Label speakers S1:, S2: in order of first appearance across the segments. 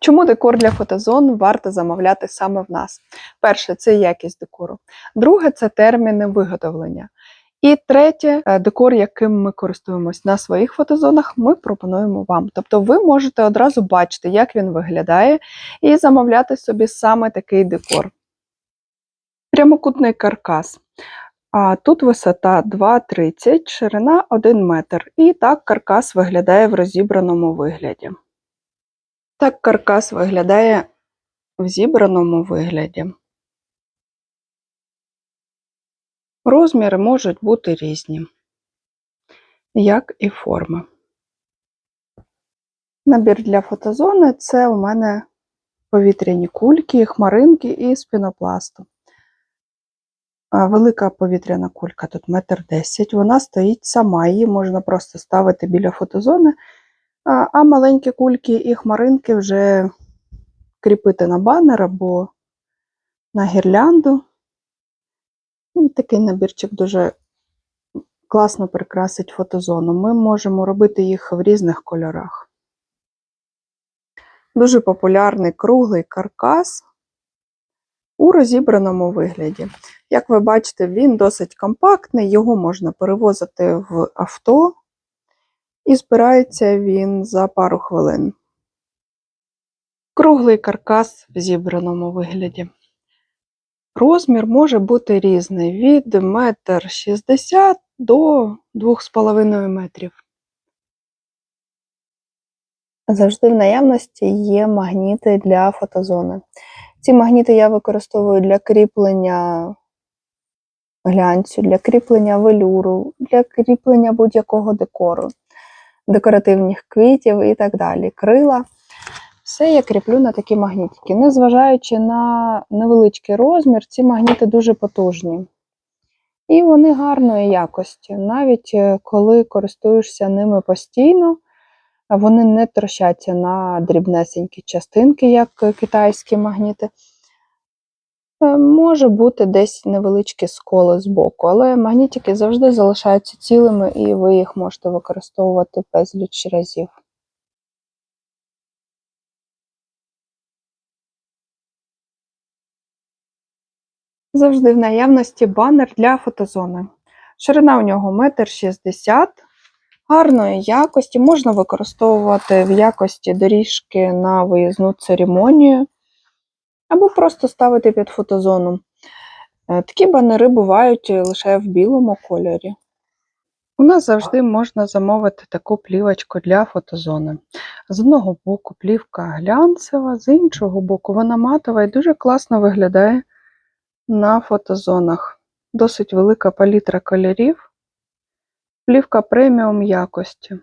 S1: Чому декор для фотозон варто замовляти саме в нас? Перше, це якість декору. Друге, це терміни виготовлення. І третє, е, декор, яким ми користуємось на своїх фотозонах, ми пропонуємо вам. Тобто ви можете одразу бачити, як він виглядає, і замовляти собі саме такий декор. Прямокутний каркас. А тут висота 2,30, ширина 1 метр. І так каркас виглядає в розібраному вигляді. Так каркас виглядає в зібраному вигляді. Розміри можуть бути різні, як і форми. Набір для фотозони це у мене повітряні кульки, хмаринки і спінопласту. А Велика повітряна кулька тут метр десять. Вона стоїть сама, її можна просто ставити біля фотозони, а, маленькі кульки і хмаринки вже кріпити на банер або на гірлянду. І такий набірчик дуже класно прикрасить фотозону. Ми можемо робити їх в різних кольорах. Дуже популярний круглий каркас у розібраному вигляді. Як ви бачите, він досить компактний, його можна перевозити в авто, і збирається він за пару хвилин. Круглий каркас в зібраному вигляді. Розмір може бути різний від 1,60 м до 2,5 метрів. Завжди в наявності є магніти для фотозони. Ці магніти я використовую для кріплення глянцю, для кріплення велюру, для кріплення будь-якого декору, декоративних квітів і так далі. Крила. Все я кріплю на такі магнітики. Незважаючи на невеличкий розмір, ці магніти дуже потужні. І вони гарної якості. Навіть е, коли користуєшся ними постійно, вони не трощаться на дрібнесенькі частинки, як китайські магніти. Е, Може бути десь невеличкі сколи з боку, але магнітики завжди залишаються цілими, і ви їх можете використовувати безліч разів. Завжди в наявності банер для фотозони. Ширина у нього 1,60 м, гарної якості, можна використовувати в якості доріжки на виїзну церемонію, або просто ставити під фотозону. Е, Такі банери бувають лише в білому кольорі. У нас завжди можна замовити таку плівочку для фотозони. З одного боку плівка глянцева, з іншого боку вона матова і дуже класно виглядає на фотозонах. Досить велика палітра кольорів. Плівка преміум якості.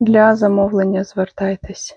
S1: Для замовлення звертайтесь.